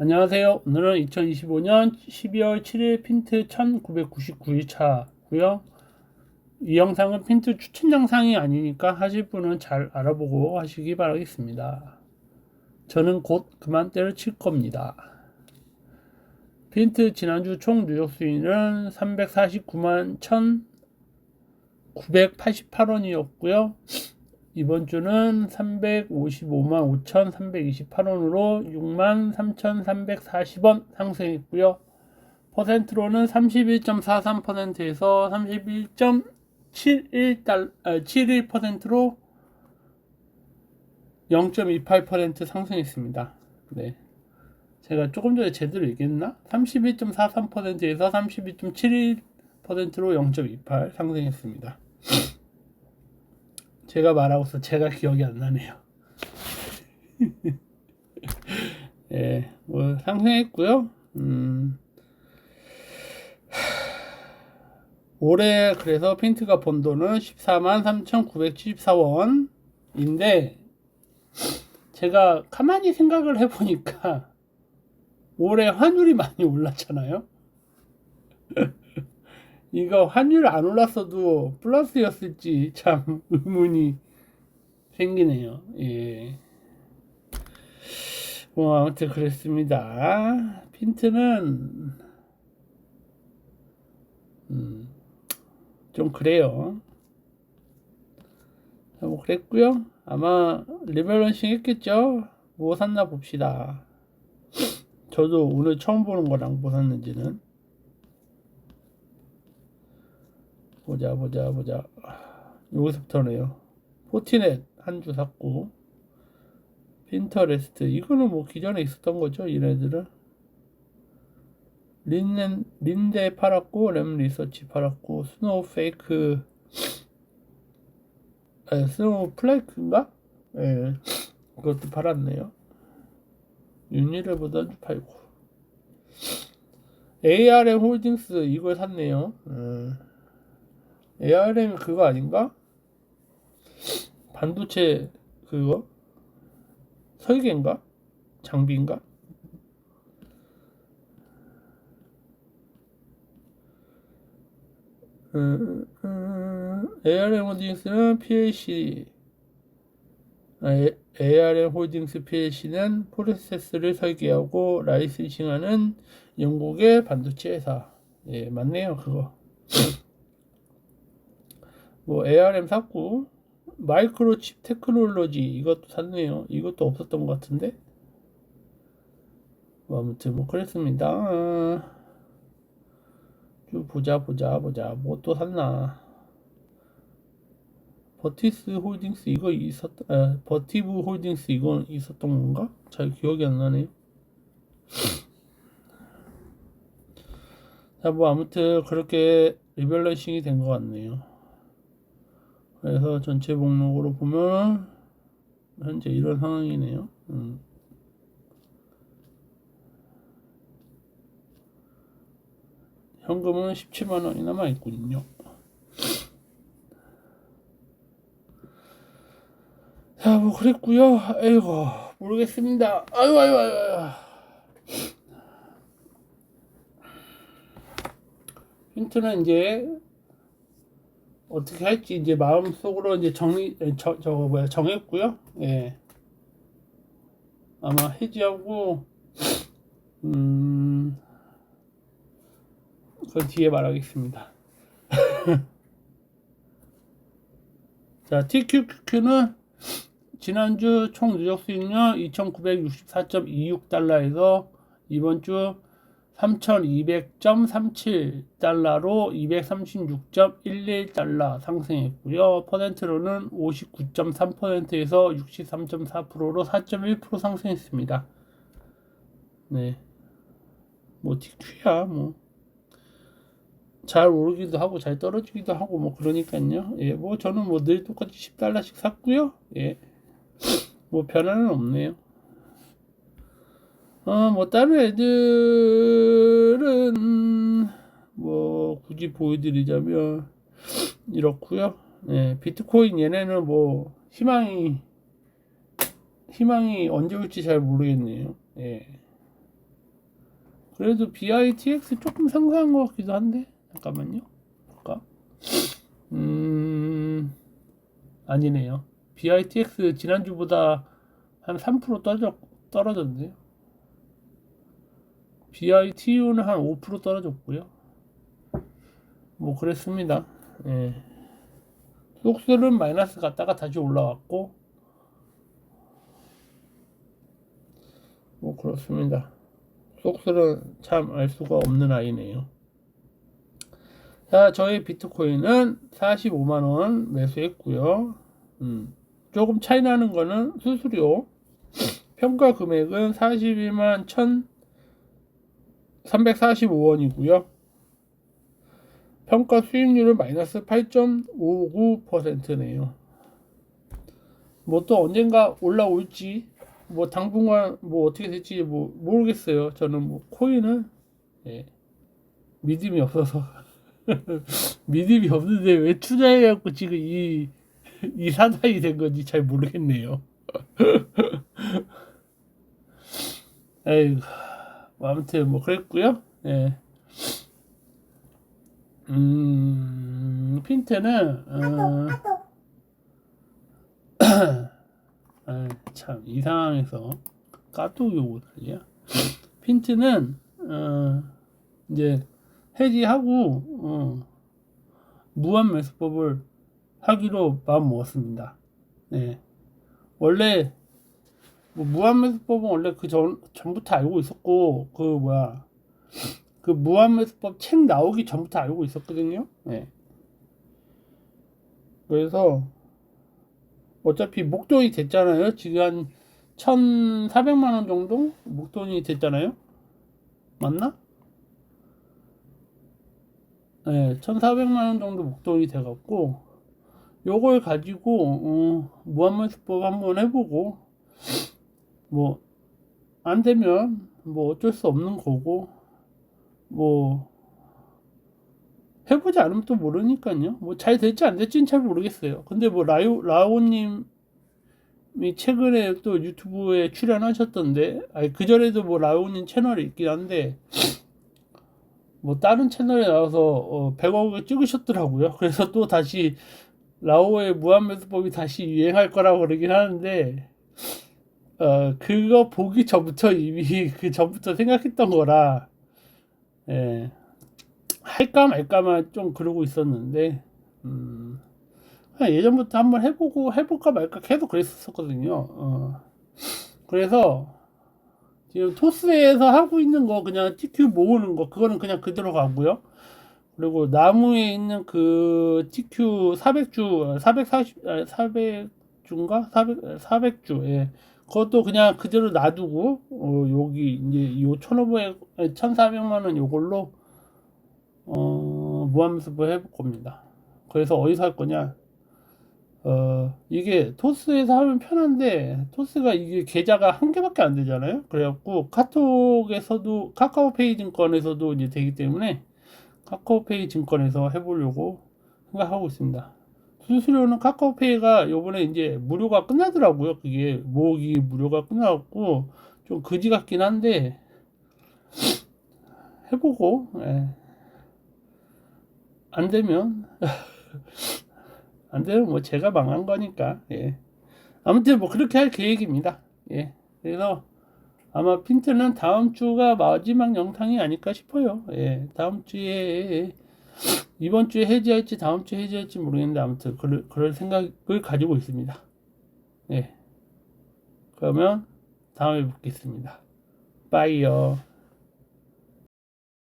안녕하세요. 오늘은 2025년 12월 7일 핀트 1999일차고요. 이 영상은 핀트 추천 영상이 아니니까 하실 분은 잘 알아보고 하시기 바라겠습니다. 저는 곧 그만 때려칠 겁니다. 핀트 지난주 총 누적 수익은 349만 1,988원이었고요. 이번 주는 355만 5,328원으로 6만 3,340원 상승했고요. 퍼센트로는 31.43%에서 31.71달, 아, 71%로 0.28% 상승했습니다. 네. 제가 조금 전에 제대로 얘기했나? 31.43%에서 32.71%로 0.28 상승했습니다. 제가 말하고서 제가 기억이 안 나네요. 예, 뭐 상승했고요. 음, 올해 그래서 핀트가 번 돈은 14만 3,974원인데 제가 가만히 생각을 해보니까 올해 환율이 많이 올랐잖아요. 이거 환율 안 올랐어도 플러스였을지 참 의문이 생기네요. 예. 뭐 아무튼 그랬습니다. 핀트는 음, 좀 그래요. 뭐 그랬고요. 아마 리밸런싱 했겠죠. 뭐 샀나 봅시다. 저도 오늘 처음 보는 거랑 뭐 샀는지는 보자 보자 보자. 여기서부터네요. 포티넷 한 주 샀고 핀터레스트. 이거는 뭐 기존에 있었던 거죠 얘네들은? 린넨 린데 팔았고 램 리서치 팔았고 스노우 페이크 아, 스노우 플레이크인가? 예 그것도 팔았네요. 유니레보다 팔고. ARM 홀딩스 이걸 샀네요. 음. ARM 그거 아닌가? 반도체 그거? 설계인가? 장비인가? 음, 음, ARM 홀딩스는 PLC 아, ARM 홀딩스 PLC는 프로세스를 설계하고 라이센싱하는 영국의 반도체 회사 예 맞네요 그거 뭐 ARM 샀고 마이크로칩 테크놀로지 이것도 샀네요. 이것도 없었던 것 같은데. 뭐 아무튼 뭐 그랬습니다. 쭉 보자 보자 보자 뭐 또 샀나. 버티스 홀딩스 이거 있었 아, 버티브 홀딩스 이건 있었던 건가? 잘 기억이 안 나네요. 자, 뭐 아무튼 그렇게 리밸런싱이 된 것 같네요. 그래서 전체 목록으로 보면 현재 이런 상황이네요. 음. 현금은 17만 원이 남아 있군요. 자, 뭐 그랬고요. 아이고 모르겠습니다. 아유 아유 아유. 아유. 힌트는 이제 어떻게 할지 이제 마음속으로 이제 정리 저 저거 뭐야 정했고요. 예. 아마 해지하고 음. 그 뒤에 말하겠습니다. 자, TQQQ는 지난주 총 누적 수익률 2,964.26달러에서 이번 주 3,200.37달러로 236.11달러 상승했고요. 퍼센트로는 59.3%에서 63.4%로 4.1% 상승했습니다. 네. 뭐 TQ야 뭐. 잘 오르기도 하고 잘 떨어지기도 하고 뭐 그러니까요. 예, 뭐 저는 뭐 늘 똑같이 10달러씩 샀고요. 예. 뭐 변화는 없네요. 어, 뭐, 다른 애들은, 뭐, 굳이 보여드리자면, 이렇구요 예, 비트코인 얘네는 뭐, 희망이, 희망이 언제 올지 잘 모르겠네요. 예. 그래도 BITX 조금 상승한 것 같기도 한데 잠깐만요. 볼까? 음 아니네요. BITX 지난주보다 한 3% 떨어졌, 떨어졌네요. BITU는 한 5% 떨어졌고요. 뭐 그랬습니다. 예. 속술은 마이너스 갔다가 다시 올라왔고 뭐 그렇습니다. 속술은 참 알 수가 없는 아이네요. 자, 저희 비트코인은 45만원 매수했고요. 음, 조금 차이 나는 거는 수수료. 평가 금액은 41만 1,345원이고요. 평가 수익률은 마이너스 8.59%네요. 뭐 또 언젠가 올라올지 뭐 당분간 뭐 어떻게 될지 뭐 모르겠어요. 저는 뭐 코인은 예, 믿음이 없어서 믿음이 없는데 왜 투자해갖고 지금 이, 이 사단이 된 건지 잘 모르겠네요. 에이, 뭐 아무튼 뭐 그랬고요. 예. 음, 핀트는 어, 아, 참, 이 상황에서 까똑이 난리야. 핀트는, 어, 이제, 해지하고, 어, 무한 매수법을 하기로 마음 먹었습니다. 네. 원래, 뭐 무한 매수법은 원래 그 전, 전부터 알고 있었고, 그, 뭐야, 그 무한 매수법 책 나오기 전부터 알고 있었거든요. 네. 그래서, 어차피 목돈이 됐잖아요. 지금 한 1,400만 원 정도 목돈이 됐잖아요. 맞나? 네, 1,400만 원 정도 목돈이 돼 갖고 요걸 가지고 어, 무한매수법 한번 해보고 뭐 안 되면 뭐 어쩔 수 없는 거고 뭐 해보지 않으면 또 모르니까요. 뭐 잘 될지 안 될지는 잘 모르겠어요. 근데 뭐 라이오, 라오님 이 최근에 또 유튜브에 출연하셨던데, 아니, 그전에도 뭐 라오님 채널이 있긴 한데, 뭐 다른 채널에 나와서 어, 100억을 찍으셨더라고요. 그래서 또 다시 라오의 무한매수법이 다시 유행할 거라고 그러긴 하는데, 어, 그거 보기 전부터 이미 그 전부터 생각했던 거라, 예. 할까 말까만 좀 그러고 있었는데 음, 예전부터 한번 해보고 해볼까 말까 계속 그랬었거든요. 어. 그래서 지금 토스에서 하고 있는 거 그냥 TQ 모으는 거 그거는 그냥 그대로 가고요. 그리고 나무에 있는 그 TQ 400주 440 400주인가 400 400주 예. 그것도 그냥 그대로 놔두고 어, 여기 이제 요 1,500 1,400만 원 요걸로 어, 무한매수법 해볼 겁니다. 그래서 어디서 할 거냐? 어, 이게 토스에서 하면 편한데, 토스가 이게 계좌가 한 개밖에 안 되잖아요? 그래갖고, 카톡에서도, 카카오페이 증권에서도 이제 되기 때문에, 카카오페이 증권에서 해보려고 생각하고 있습니다. 수수료는 카카오페이가 요번에 이제 무료가 끝나더라고요. 그게 모으기 무료가 끝나갖고, 좀 그지 같긴 한데, 해보고, 예. 안 되면 안 되면 뭐 제가 망한 거니까 예. 아무튼 뭐 그렇게 할 계획입니다. 예. 그래서 아마 핀트는 다음 주가 마지막 영상이 아닐까 싶어요. 예. 다음 주에 이번 주에 해지할지 다음 주에 해지할지 모르겠는데 아무튼 그럴, 그럴 생각을 가지고 있습니다. 예. 그러면 다음에 뵙겠습니다. 빠이요.